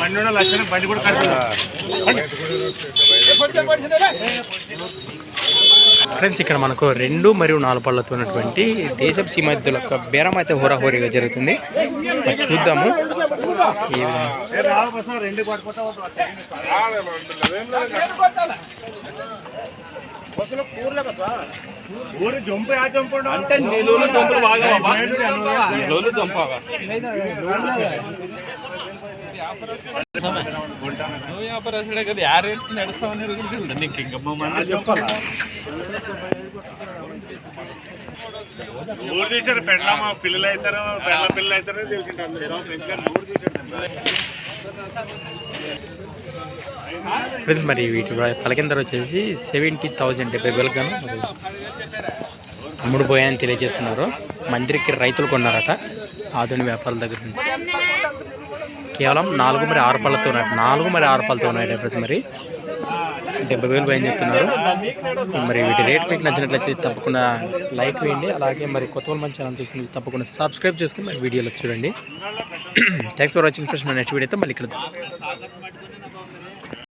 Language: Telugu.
బండి లక్షణ బండి కూడా ఫ్రెండ్స్ ఇక్కడ మనకు రెండు మరియు నాలుగు పళ్ళతో ఉన్నటువంటి దేశపు సీమధ్యుల యొక్క బేరం అయితే హోరాహోరీగా జరుగుతుంది. చూద్దాము. రెండు పట్టుకుంటా ఊరు జంపు ఆ జంపు అంటే నీళ్ళు జంపులు బాగా. నీళ్ళు జంపావా నువ్వు వ్యాపారస్తుడే కదా యారు నడుస్తామని ఎరుగుతుంది నీకు ఇంకా చెప్పాలా? ఊరు తీసారు పెండ్ల మా పిల్లలు అవుతారో పెండ్ల పిల్లలు అవుతారో తెలిసింటారు ఊరు తీసారు ఫ్రెండ్స్ మరి వీటి పలకిన ధర వచ్చేసి సెవెంటీ థౌజండ్ డెబ్బై వేలకు గాను మరి అమ్ముడు పోయాయని తెలియజేస్తున్నారు. మందిరికి రైతులు కొన్నారట. ఆధునిక వ్యాపారుల దగ్గర నుంచి. కేవలం నాలుగు మరి ఆరు పళ్ళతో ఉన్నాయి. నాలుగు మరి ఆరు పళ్ళతో ఉన్నాయి ఫ్రెండ్స్ మరి. డెబ్బై వేలు పోయని చెప్తున్నారు. మరి వీటి రేట్ మీకు నచ్చినట్లయితే తప్పకుండా లైక్ వేయండి. అలాగే మరి కొత్త వాళ్ళు మంచి ఛానల్ తప్పకుండా సబ్స్క్రైబ్ చేసుకుని మరి వీడియోలో చూడండి. థ్యాంక్స్ ఫర్ వాచింగ్ ఫ్రెండ్స్ మన నెక్స్ట్ వీడియోతో మళ్ళీ ఇక్కడ